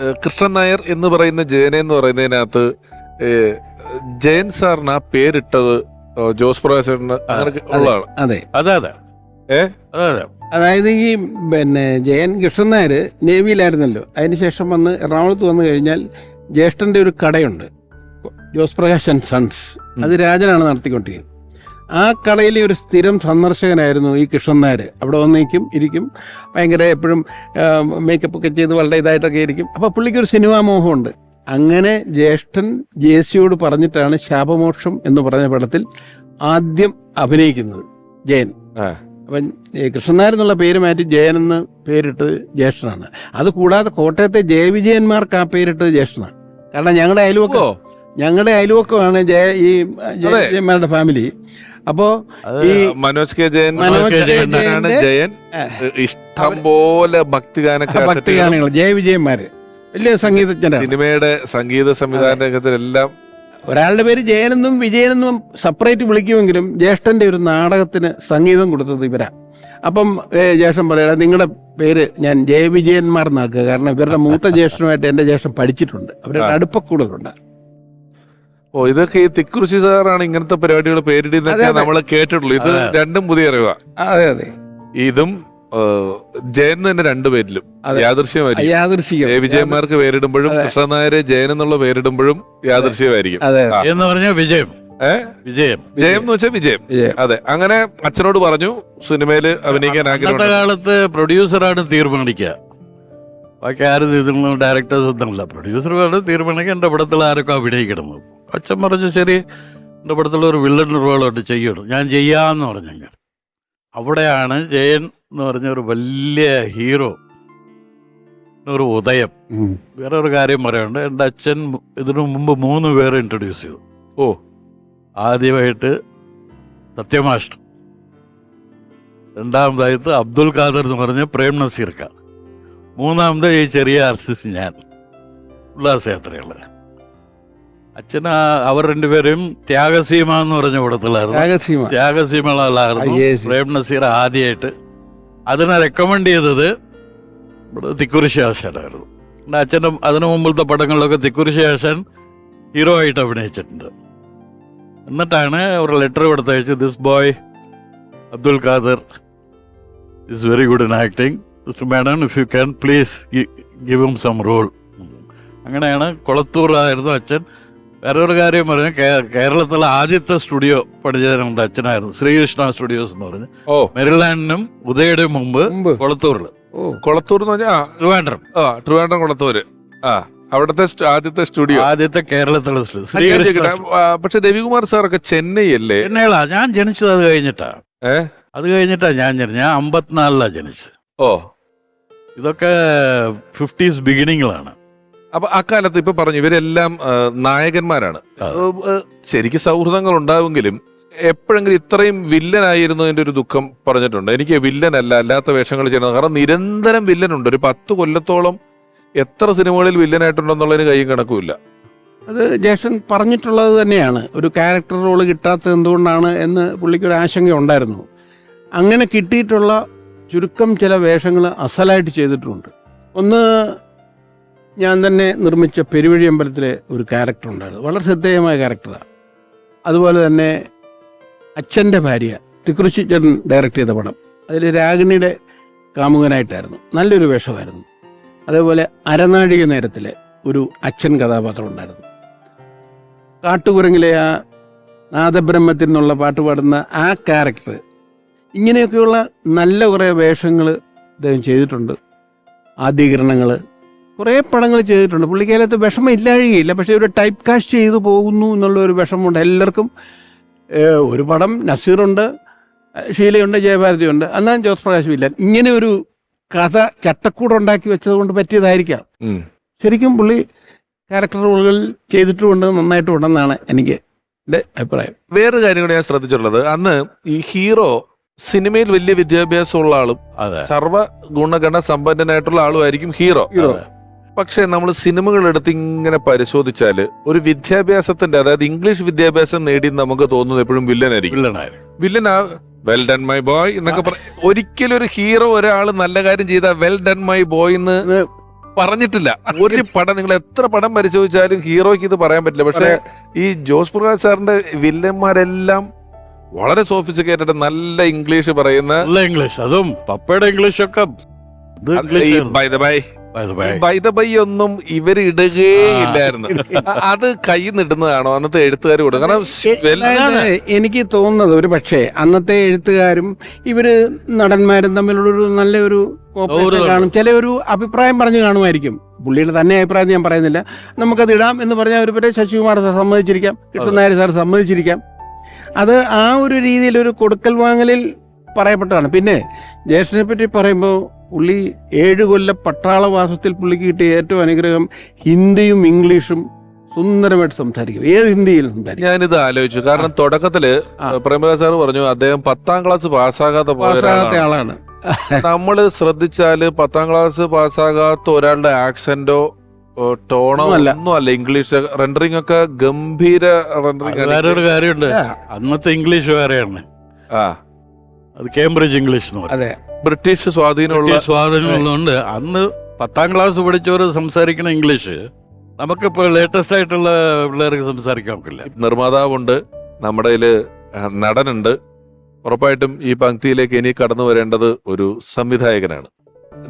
കൃഷ്ണൻ നായർ എന്ന് പറയുന്ന ജയനെ എന്ന് പറയുന്നതിനകത്ത് ജയൻ സാറിന് ആ പേരിട്ടത് ജോസ് പ്രകാശന് അങ്ങനെ ഉള്ളതാണ്. അതെ. അതെ അതെ. ഏ? അതെ അതെ. അതായത് ഈ പിന്നെ ജയൻ കൃഷ്ണൻ നായർ നേവിയിലായിരുന്നല്ലോ. അതിനുശേഷം വന്ന് എറണാകുളത്ത് വന്നു കഴിഞ്ഞാൽ ജ്യേഷ്ഠന്റെ ഒരു കടയുണ്ട്. ജോസ് പ്രകാശ് ആൻഡ് സൺസ് അത് രാജനാണ് നടത്തിക്കൊണ്ടിരിക്കുന്നത്. ആ കടയിലെ ഒരു സ്ഥിരം സന്ദർശകനായിരുന്നു ഈ കൃഷ്ണൻ നായർ. അവിടെ വന്നേക്കും ഇരിക്കും. ഭയങ്കര എപ്പോഴും മേക്കപ്പ് ഒക്കെ ചെയ്ത് വളരെ ഇതായിട്ടൊക്കെ ഇരിക്കും. അപ്പോൾ പുള്ളിക്ക് ഒരു സിനിമാ മോഹമുണ്ട്. അങ്ങനെ ജ്യേഷ്ഠൻ ജേസിയോട് പറഞ്ഞിട്ടാണ് ശാപമോക്ഷം എന്ന് പറഞ്ഞ പടത്തിൽ ആദ്യം അഭിനയിക്കുന്നത് ജയൻ. അപ്പം ഈ കൃഷ്ണനായർ എന്നുള്ള പേര് മാറ്റി ജയൻ എന്ന് പേരിട്ട് ജ്യേഷ്ഠനാണ്. അത് കൂടാതെ കോട്ടയത്തെ ജയവിജയന്മാർക്ക് ആ പേരിട്ട് ജ്യേഷ്ഠനാണ്. കാരണം ഞങ്ങളുടെ അയൽവക്കം ഞങ്ങളുടെ അയൽവക്കമാണ് ജയ ഈ ജയന്മാരുടെ ഫാമിലി അപ്പോ ഈ മനോജ് കെ ജയൻ മനോജ് കെ ജയനാണ് ജയൻ ഇഷ്ടംപോലെ ഇഷ്ടം പോലെ ഭക്തിഗാന ജയ ഭക്തിഗാനങ്ങൾ ജയവിജയന്മാര് വലിയ സംഗീതജ്ഞ സിനിമയുടെ സംഗീത സംവിധാന രംഗത്തിലെല്ലാം ഒരാളുടെ പേര് ജയനെന്നും വിജയനെന്നും സെപ്പറേറ്റ് വിളിക്കുമെങ്കിലും ജ്യേഷ്ഠന്റെ ഒരു നാടകത്തിന് സംഗീതം കൊടുത്തത് ഇവരാ. അപ്പം ജ്യേഷ്ഠൻ പറയണം നിങ്ങളുടെ പേര് ഞാൻ ജയവിജയന്മാർ എന്നാക്കുക കാരണം ഇവരുടെ മൂത്ത ജ്യേഷ്ഠനുമായിട്ട് എന്റെ ജ്യേഷ്ഠൻ പഠിച്ചിട്ടുണ്ട്. അവരുടെ. അടുപ്പക്കൂടുതലുണ്ട് ഓ ഇതൊക്കെ ഈ തിക്കുറിശി സാറാണ് ഇങ്ങനത്തെ പരിപാടികൾ പേരിടുന്നൊക്കെ. നമ്മൾ കേട്ടിട്ടുള്ളൂ. ഇത് രണ്ടും പുതിയ അറിവാ. അതെ അതെ. ഇതും ജയൻ തന്നെ രണ്ടുപേരിലും പേരിലും. യാദൃശ്യമായിരിക്കും. വിജയന്മാർക്ക് പേരിടുമ്പോഴും കൃഷ്ണൻ നായരെ ജയൻ എന്നുള്ള പേരിടുമ്പോഴും യാദൃശ്യമായിരിക്കും. അതെ എന്ന് പറഞ്ഞാൽ വിജയം? വിജയം. ജയം എന്ന് വെച്ചാൽ വിജയം. അതെ. അങ്ങനെ അച്ഛനോട് പറഞ്ഞു സിനിമയിൽ അഭിനയിക്കാൻ ആഗ്രഹം കാലത്ത് പ്രൊഡ്യൂസറാണ് തീരുമാനിക്കുക ബാക്കി ആരും ഇതിലുള്ള ഡയറക്ടേഴ്സ് ഒന്നുമില്ല. പ്രൊഡ്യൂസറാണ് തീരുമാനിക്കുക എന്റെ പടത്തിൽ ആരൊക്കെ അഭിനയിക്കണം? അച്ഛൻ പറഞ്ഞു ശരി എന്റെ അടുത്തുള്ള ഒരു വില്ലൻ രൂപകളായിട്ട് ചെയ്യണം. ഞാൻ ചെയ്യാമെന്ന് പറഞ്ഞു അവിടെയാണ് ജയൻ എന്ന് പറഞ്ഞ ഒരു വലിയ ഹീറോ. ഒരു ഉദയം. വേറെ ഒരു കാര്യം പറയാനുണ്ട്. എന്റെ അച്ഛൻ ഇതിനു മുമ്പ് മൂന്ന് പേരെ ഇൻട്രൊഡ്യൂസ് ചെയ്തു. ഓ ആദ്യമായിട്ട് സത്യമാഷ്ടർ രണ്ടാമതായിട്ട് അബ്ദുൽ ഖാദർ എന്ന് പറഞ്ഞ പ്രേം നസീർക്ക മൂന്നാമത് ഈ ചെറിയ ആർട്ടിസ്റ്റ് ഞാൻ. ഉല്ലാസയാത്രയുള്ള അച്ഛൻ അവർ രണ്ടുപേരും ത്യാഗസീമ എന്ന് പറഞ്ഞ കൂടത്തിലായിരുന്നു ത്യാഗസീമ. ത്യാഗസീമകളായിരുന്നു. പ്രേം നസീർ ആദ്യമായിട്ട് അതിനെ റെക്കമെൻഡ് ചെയ്തത് ഇവിടെ തിക്കുറിശി ആശാനായിരുന്നു. എന്റെ അച്ഛന്റെ അതിനു മുമ്പിലത്തെ പടങ്ങളിലൊക്കെ തിക്കുറിശി ആശാൻ ഹീറോ ആയിട്ട് അഭിനയിച്ചിട്ടുണ്ട്. എന്നിട്ടാണ് അവർ letter കൊടുത്തയച്ചു this boy Abdul Khader is very good in acting mister madam if you can please give him some role അങ്ങനെയാണ് കൊളത്തൂർ ആയിരുന്നു അച്ഛൻ. വേറെ ഒരു കാര്യം പറഞ്ഞു. കേരളത്തിലെ ആദ്യത്തെ സ്റ്റുഡിയോ പണിതനുണ്ട് അച്ഛനായിരുന്നു. ശ്രീകൃഷ്ണ സ്റ്റുഡിയോസ് എന്ന് പറഞ്ഞു. ഓ. മെറിലാൻഡിനും ഉദയയുടെ മുമ്പ് കൊളത്തൂരിൽ ഓ. കൊളത്തൂർ എന്ന് പറഞ്ഞാൽ ട്രിവാൻഡ്രം. ആ ട്രിവാൻഡ്രം കൊളത്തൂര്. ആ അവിടുത്തെ ആദ്യത്തെ സ്റ്റുഡിയോ. ആദ്യത്തെ കേരളത്തിലെ സ്റ്റുഡിയോ. പക്ഷെ രവികുമാർ സാറൊക്കെ ചെന്നൈ അല്ലേ? ചെന്നൈകളാ ഞാൻ ജനിച്ചത് അത് കഴിഞ്ഞിട്ടാ. ഏ? അത് കഴിഞ്ഞിട്ടാ ഞാൻ ജനിച്ചത്. ഞാൻ അമ്പത്തിനാലിലാ ജനിച്ചത്. ഓ. ഇതൊക്കെ ഫിഫ്റ്റീസ് ബിഗിനിങ്ങിലാണ് അപ്പൊ അക്കാലത്ത് ഇപ്പൊ പറഞ്ഞു ഇവരെല്ലാം നായകന്മാരാണ്. ശരിക്ക് സൗഹൃദങ്ങൾ ഉണ്ടാവുമെങ്കിലും എപ്പോഴെങ്കിലും ഇത്രയും വില്ലനായിരുന്നതിന്റെ ഒരു ദുഃഖം പറഞ്ഞിട്ടുണ്ട്. എനിക്ക് വില്ലനല്ല അല്ലാത്ത വേഷങ്ങൾ ചെയ്യണം കാരണം നിരന്തരം വില്ലനുണ്ട്. ഒരു പത്ത് കൊല്ലത്തോളം എത്ര സിനിമകളിൽ വില്ലനായിട്ടുണ്ടെന്നുള്ളതിന് കൈയും കണക്കുമില്ല. അത് ജേഷൻ പറഞ്ഞിട്ടുള്ളത് തന്നെയാണ്. ഒരു ക്യാരക്ടർ റോൾ കിട്ടാത്തത് എന്തുകൊണ്ടാണ് എന്ന് പുള്ളിക്ക് ഒരു ആശങ്ക ഉണ്ടായിരുന്നു. അങ്ങനെ കിട്ടിയിട്ടുള്ള ചുരുക്കം ചില വേഷങ്ങൾ അസലായിട്ട് ചെയ്തിട്ടുണ്ട്. ഒന്ന് ഞാൻ തന്നെ നിർമ്മിച്ച പെരുവഴി അമ്പലത്തിലെ ഒരു ക്യാരക്ടർ ഉണ്ടായിരുന്നു. വളരെ ശ്രദ്ധേയമായ ക്യാരക്ടറാണ് അതുപോലെ തന്നെ അച്ഛന്റെ ഭാര്യ തിക്കുറിശി ചൻ ഡയറക്റ്റ് ചെയ്ത പടം. അതിൽ രാഗിണിയുടെ കാമുകനായിട്ടായിരുന്നു. നല്ലൊരു വേഷമായിരുന്നു. അതേപോലെ അരനാഴിക നേരത്തിലെ ഒരു അച്ഛൻ കഥാപാത്രം ഉണ്ടായിരുന്നു. കാട്ടുകുരങ്ങിലെ ആ നാദബ്രഹ്മത്തിൽ നിന്നുള്ള പാട്ട് പാടുന്ന ആ ക്യാരക്ടർ ഇങ്ങനെയൊക്കെയുള്ള നല്ല കുറേ വേഷങ്ങൾ അദ്ദേഹം ചെയ്തിട്ടുണ്ട്. ആദ്യകിരണങ്ങൾ കുറേ പടങ്ങൾ ചെയ്തിട്ടുണ്ട്. പുള്ളിക്കാലത്ത് വിഷമം ഇല്ലാഴുകയില്ല പക്ഷേ ഒരു ടൈപ്പ് കാസ്റ്റ് ചെയ്തു പോകുന്നു എന്നുള്ള ഒരു വിഷമമുണ്ട്. എല്ലാവർക്കും ഒരു പടം നസീറുണ്ട് ഷീലയുണ്ട് ജയഭാരതിയുണ്ട്. എന്നാൽ ജോസ് പ്രകാശ് ഇല്ല ഇങ്ങനെ ഒരു കഥ ചട്ടക്കൂടുണ്ടാക്കി വെച്ചത് കൊണ്ട് പറ്റിയതായിരിക്കാം. ശരിക്കും പുള്ളി ക്യാരക്ടർ റോളുകൾ ചെയ്തിട്ടുമുണ്ട് നന്നായിട്ടുണ്ടെന്നാണ് എനിക്ക് എന്റെ അഭിപ്രായം. വേറെ കാര്യം കൂടെ ഞാൻ ശ്രദ്ധിച്ചിട്ടുള്ളത്. അന്ന് ഈ ഹീറോ സിനിമയിൽ വലിയ വിദ്യാഭ്യാസമുള്ള ആളും അതെ. സർവ ഗുണഗണ സമ്പന്നനായിട്ടുള്ള ആളുമായിരിക്കും ഹീറോ. പക്ഷെ നമ്മൾ സിനിമകൾ എടുത്ത് ഇങ്ങനെ പരിശോധിച്ചാൽ ഒരു വിദ്യാഭ്യാസത്തിന്റെ അതായത് ഇംഗ്ലീഷ് വിദ്യാഭ്യാസം നേടി നമുക്ക് തോന്നുന്നത് എപ്പോഴും വില്ലനായിരിക്കും. വില്ലനായിരുന്നു വില്ലൻ ആ വെൽ ഡൺ മൈ ബോയ് എന്നൊക്കെ പറ ഒരിക്കലും ഒരു ഹീറോ ഒരാൾ നല്ല കാര്യം ചെയ്ത വെൽ ഡൺ മൈ ബോയ് എന്ന് പറഞ്ഞിട്ടില്ല. ഒരു പടം നിങ്ങൾ എത്ര പടം പരിശോധിച്ചാലും ഹീറോയ്ക്ക് ഇത് പറയാൻ പറ്റില്ല. പക്ഷെ ഈ ജോസ് പ്രകാശ് സാറിന്റെ വില്ലന്മാരെല്ലാം വളരെ സോഫിസ്റ്റിക്കേറ്റഡ് നല്ല ഇംഗ്ലീഷ് പറയുന്ന ഇംഗ്ലീഷ്. അതും പപ്പയുടെ ഇംഗ്ലീഷൊക്കെ ഇത് English by the by by by the by ഒന്നും ഇവർ ഇടുകേ ഇല്ലായിരുന്നു. അത് കൈ നിടുന്നതാണോ? അന്നത്തെ എഴുത്തുകാർ കൂടെ കാരണം എനിക്ക് തോന്നുന്നത് ഒരു പക്ഷേ അന്നത്തെ എഴുത്തുകാരും ഇവർ നടന്മാരും തമ്മിലുള്ളൊരു നല്ലൊരു കാണും. ചില ഒരു അഭിപ്രായം പറഞ്ഞു കാണുമായിരിക്കും. പുള്ളിയുടെ തന്നെ അഭിപ്രായം ഞാൻ പറയുന്നില്ല. നമുക്കത് ഇടാം എന്ന് പറഞ്ഞാൽ ഒരു പറ്റേ ശശികുമാർ സാർ സമ്മതിച്ചിരിക്കാം. കൃഷ്ണൻ നായർ സാർ സമ്മതിച്ചിരിക്കാം. അത് ആ ഒരു രീതിയിൽ ഒരു കൊടുക്കൽ വാങ്ങലിൽ പറയപ്പെട്ടതാണ്. പിന്നെ ജ്യേഷ്ഠനെ പറ്റി പറയുമ്പോൾ പുള്ളി ഏഴ് കൊല്ല പട്ടാളവാസത്തിൽ പുള്ളിക്ക് കിട്ടിയ ഏറ്റവും അനുഗ്രഹം ഹിന്ദിയും ഇംഗ്ലീഷും സുന്ദരമായിട്ട് സംസാരിക്കും. ഏത് ഹിന്ദിയിൽ സംസാരിക്കും? ഞാനിത് ആലോചിച്ചു. കാരണം തുടക്കത്തിൽ പ്രേമദാസ് പ്രേമരാജ് സാർ പറഞ്ഞു അദ്ദേഹം പത്താം ക്ലാസ് പാസ്സാകാത്ത. ആളാണ്. നമ്മൾ ശ്രദ്ധിച്ചാൽ പത്താം ക്ലാസ് പാസ്സാകാത്ത ഒരാളുടെ ആക്സെന്റോ ടോണോ ഒന്നുമല്ല. ഒന്നും അല്ല ഇംഗ്ലീഷ് റെൻഡറിംഗ് ഒക്കെ ഗംഭീര റെൻഡറിംഗ് വേറൊരു കാര്യമുണ്ട്. ആ, അന്നത്തെ ഇംഗ്ലീഷ് വേറെയാണ്. ആ. അത് കേംബ്രിഡ്ജ് ഇംഗ്ലീഷ് എന്ന് പറയും. അതെ. ബ്രിട്ടീഷ് സ്വാധീനമുള്ള സ്വാധീനമുള്ളതുകൊണ്ട് അന്ന് പത്താം ക്ലാസ് പഠിച്ചവർ സംസാരിക്കുന്ന ഇംഗ്ലീഷ് നമുക്കിപ്പോൾ ലേറ്റസ്റ്റ് ആയിട്ടുള്ള പിള്ളേർക്ക് സംസാരിക്കാൻ പറ്റില്ല നിർമ്മാതാവുണ്ട്. നമ്മുടെ നടനുണ്ട്. ഉറപ്പായിട്ടും ഈ പങ്ക്തിയിലേക്ക് ഇനി കടന്നു വരേണ്ടത് ഒരു സംവിധായകനാണ്.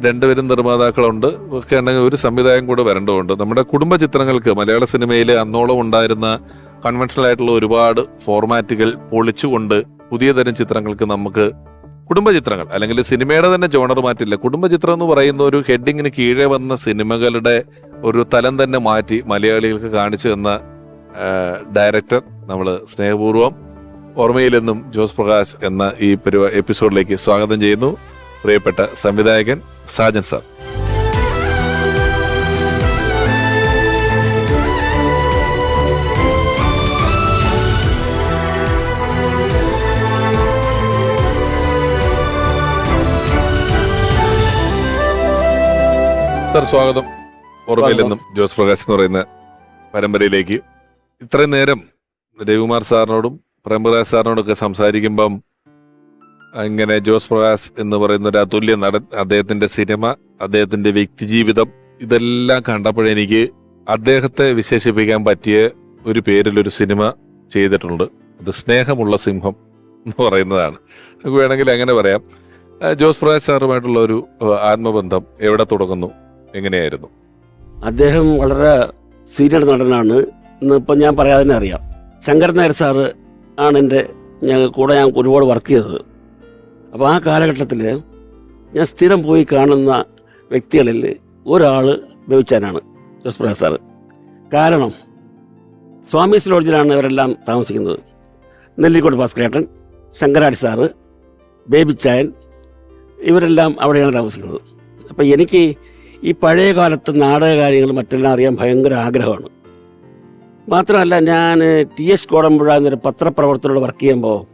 രണ്ടുപേരും നിർമ്മാതാക്കളുണ്ട്. ഒക്കെ ഉണ്ടെങ്കിൽ ഒരു സംവിധായകൻ കൂടെ വരേണ്ടതുണ്ട്. നമ്മുടെ കുടുംബ ചിത്രങ്ങൾക്ക് മലയാള സിനിമയിൽ അന്നോളം ഉണ്ടായിരുന്ന കൺവെൻഷണൽ ആയിട്ടുള്ള ഒരുപാട് ഫോർമാറ്റുകൾ പൊളിച്ചുകൊണ്ട് പുതിയ തരം ചിത്രങ്ങൾക്ക് നമുക്ക് കുടുംബ ചിത്രങ്ങൾ അല്ലെങ്കിൽ സിനിമയുടെ തന്നെ ജോണർ മാറ്റില്ല. കുടുംബ ചിത്രം എന്ന് പറയുന്ന ഒരു ഹെഡിങ്ങിന് കീഴേ വന്ന സിനിമകളുടെ ഒരു തലം തന്നെ മാറ്റി മലയാളികൾക്ക് കാണിച്ചു തന്ന ഡയറക്ടർ നമ്മൾ സ്നേഹപൂർവം ഓർമ്മയിലെന്നും ജോസ് പ്രകാശ് എന്ന ഈ എപ്പിസോഡിലേക്ക് സ്വാഗതം ചെയ്യുന്നു. പ്രിയപ്പെട്ട സംവിധായകൻ സാജൻ സാർ. സാർ സ്വാഗതം. ഓർമ്മയിലെന്നും ജോസ് പ്രകാശ് എന്ന് പറയുന്ന പരമ്പരയിലേക്ക് ഇത്രയും നേരം രവികുമാർ സാറിനോടും പ്രേമരാജ് സാറിനോടൊക്കെ സംസാരിക്കുമ്പം ഇങ്ങനെ ജോസ് പ്രകാശ് എന്ന് പറയുന്ന ഒരു അതുല്യ നടൻ അദ്ദേഹത്തിന്റെ സിനിമ അദ്ദേഹത്തിന്റെ വ്യക്തിജീവിതം ഇതെല്ലാം കണ്ടപ്പോഴെനിക്ക് അദ്ദേഹത്തെ വിശേഷിപ്പിക്കാൻ പറ്റിയ ഒരു പേരിൽ ഒരു സിനിമ ചെയ്തിട്ടുണ്ട്. അത് സ്നേഹമുള്ള സിംഹം എന്ന് പറയുന്നതാണ്. നമുക്ക് വേണമെങ്കിൽ അങ്ങനെ പറയാം. ജോസ് പ്രകാശ് സാറുമായിട്ടുള്ള ഒരു ആത്മബന്ധം എവിടെ തുടങ്ങുന്നു? എങ്ങനെയായിരുന്നു? അദ്ദേഹം വളരെ സീനിയർ നടനാണ് ഇന്നിപ്പോൾ ഞാൻ പറയാതെ അറിയാം. ശങ്കർ നായർ സാറ് ആണ് എന്റെ ഞങ്ങൾ കൂടെ ഞാൻ ഒരുപാട് വർക്ക് ചെയ്തത്. അപ്പോൾ ആ കാലഘട്ടത്തിൽ ഞാൻ സ്ഥിരം പോയി കാണുന്ന വ്യക്തികളിൽ ഒരാൾ ബെവിച്ചാനാണ് ജോസ് പ്രകാശ് സാറ്. കാരണം സ്വാമീസ് ലോഡ്ജിലാണ് ഇവരെല്ലാം താമസിക്കുന്നത്. നെല്ലിക്കോട് ഭാസ്കരേട്ടൻ ശങ്കരാടി സാറ് ബേബിച്ചായൻ ഇവരെല്ലാം അവിടെയാണ് താമസിക്കുന്നത്. അപ്പോൾ എനിക്ക് ഈ പഴയ കാലത്ത് നാടക കാര്യങ്ങൾ മറ്റെല്ലാം അറിയാൻ ഭയങ്കര ആഗ്രഹമാണ്. മാത്രമല്ല ഞാൻ ടി എസ് കോടമ്പുഴ എന്നൊരു പത്രപ്രവർത്തനോട് വർക്ക് ചെയ്യുമ്പോൾ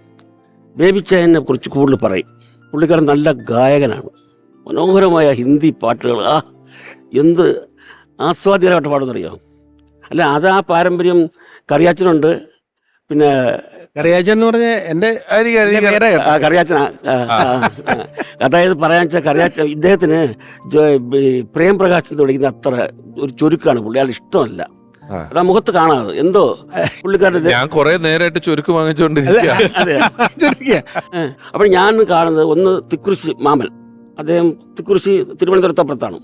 ബേബിച്ചായനെ കുറിച്ച് കൂടുതൽ പറയും. പുള്ളിക്കാരൻ നല്ല ഗായകനാണ്. മനോഹരമായ ഹിന്ദി പാട്ടുകൾ. ആ എന്ത് ആസ്വാദ്യമായിട്ട് പാടുന്നറിയോ? അല്ല അത് ആ പാരമ്പര്യം കറിയാച്ചനുണ്ട്. പിന്നെ കറിയാച്ചൻ എന്ന് പറഞ്ഞ എന്റെ കറിയാച്ച കറിയാച്ചൻ. അതായത് പറയാൻ വെച്ചാൽ കറിയാച്ചൻ ഇദ്ദേഹത്തിന് പ്രേം പ്രകാശൻ തുടങ്ങുന്ന അത്ര ഒരു ചുരുക്കാണ് പുള്ളി. അയാൾ ഇഷ്ടമല്ല. ആ. അതാ മുഖത്ത് കാണാതെ. എന്തോ? പുള്ളിക്കാരുടെ ഞാൻ കുറെ നേരമായിട്ട് ചുരുക്ക് വാങ്ങിച്ചുകൊണ്ടിരിക്കുക അപ്പൊ ഞാൻ കാണുന്നത് ഒന്ന് തിക്കുറിശി മാമൻ. അദ്ദേഹം തിക്കുറിശി തിരുവനന്തപുരത്ത് അപ്പുറത്താണ്.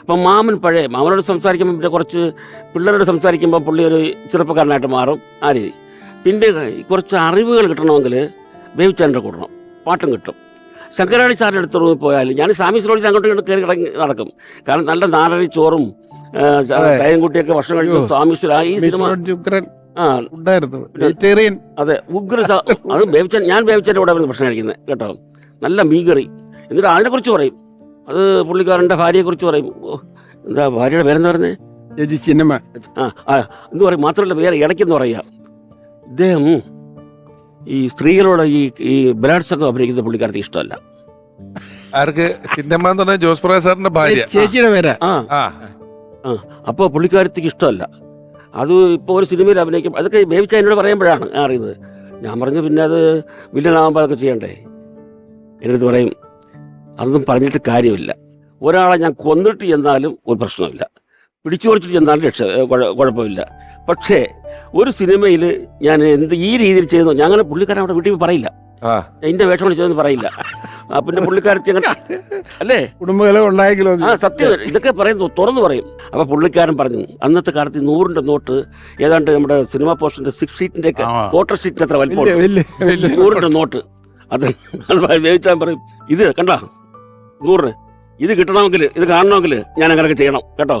അപ്പം മാമൻ പഴയ മാമനോട് സംസാരിക്കുമ്പോൾ പിന്നെ കുറച്ച് പിള്ളേരോട് സംസാരിക്കുമ്പോൾ പുള്ളി ഒരു ചെറുപ്പക്കാരനായിട്ട് മാറും. ആ രീതി. പിന്നെ കുറച്ച് അറിവുകൾ കിട്ടണമെങ്കിൽ ബേബിച്ചാന്റെ കൂടണം പാട്ടും കിട്ടും. ശങ്കരാടി സാറിന്റെ അടുത്ത് റൂമിൽ പോയാൽ ഞാൻ സ്വാമി റോഡിൽ അങ്ങോട്ടും ഇങ്ങോട്ട് കയറി കിടങ്ങി നടക്കും. കാരണം നല്ല നാടരി ചോറും അതെ. തയൻകുട്ടിയൊക്കെ ഭക്ഷണം കഴിക്കും സ്വാമി ആ ഈ സിനിമ അതെ. ഉഗ്ര അത് ബേബിച്ചൻ ഞാൻ ബേബിച്ചന്റെ കൂടെ ഭക്ഷണം കഴിക്കുന്നത് കേട്ടോ. നല്ല മീകറി. എന്നിട്ട് അതിനെക്കുറിച്ച് പറയും. അത് പുള്ളിക്കാരന്റെ ഭാര്യയെക്കുറിച്ച് പറയും. എന്താ ഭാര്യയുടെ പേരെന്താ ചേച്ചി ആ ആ എന്ന് പറയും. മാത്രമല്ല പേര് ഇടയ്ക്കെന്ന് പറയുക ഇദ്ദേഹം ഈ സ്ത്രീകളോട് ഈ ഈ ബലാത്സംഗം അഭിനയിക്കുന്ന പുള്ളിക്കാർക്ക് ഇഷ്ടമല്ല. ആർക്ക്? ചിന്തമ്മ എന്ന് പറഞ്ഞ ജോസ് പ്രകാശ് സാറിന്റെ ഭാര്യ. ചേച്ചിയുടെ പേരാ. ആ. ആ. അപ്പോൾ പുള്ളിക്കാരത്തേക്ക് ഇഷ്ടമല്ല. അത് ഇപ്പോൾ ഒരു സിനിമയിൽ അഭിനയിക്കും അതൊക്കെ ബേബിച്ച എന്നോട് പറയുമ്പോഴാണ് ഞാൻ അറിയുന്നത്. ഞാൻ പറഞ്ഞു പിന്നെ അത് വില്ലനാകുമ്പോൾ അതൊക്കെ ചെയ്യണ്ടേ എന്നിട്ട് പറയും അതൊന്നും പറഞ്ഞിട്ട് കാര്യമില്ല. ഒരാളെ ഞാൻ കൊന്നിട്ട് ചെന്നാലും ഒരു പ്രശ്നമില്ല. പിടിച്ചു പറിച്ചിട്ട് ചെന്നാലും രക്ഷ കുഴപ്പമില്ല. പക്ഷേ ഒരു സിനിമയിൽ ഞാൻ എന്ത് ഈ രീതിയിൽ ചെയ്യുന്നു ഞാൻ അങ്ങനെ പുള്ളിക്കാരൻ അവിടെ വീട്ടിൽ പറയില്ല. എന്റെ വേഷം ചെയ്തെന്ന് പറയില്ല. ആ പിന്നെ പുള്ളിക്കാരത്തി അങ്ങനെ അല്ലേ? കുടുംബകലം ഉണ്ടായെങ്കിലോ ആ സത്യം. ഇതൊക്കെ പറയുന്നു തുറന്നു പറയും. അപ്പൊ പുള്ളിക്കാരൻ പറഞ്ഞു അന്നത്തെ കാലത്ത് നൂറിന്റെ നോട്ട് ഏതാണ്ട് നമ്മുടെ സിനിമ പോസ്റ്ററിന്റെ സിക്സ് ഷീറ്റിന്റെ. ക്വാർട്ടർ ഷീറ്റിന്റെ അത്ര വലിപ്പം നൂറിന്റെ നോട്ട്. അത് അത് വേവിച്ചാൻ പറയും ഇത് കണ്ട നൂറിന് ഇത് കിട്ടണമെങ്കിൽ ഇത് കാണണമെങ്കിൽ ഞാൻ അങ്ങനെയൊക്കെ ചെയ്യണം കേട്ടോ?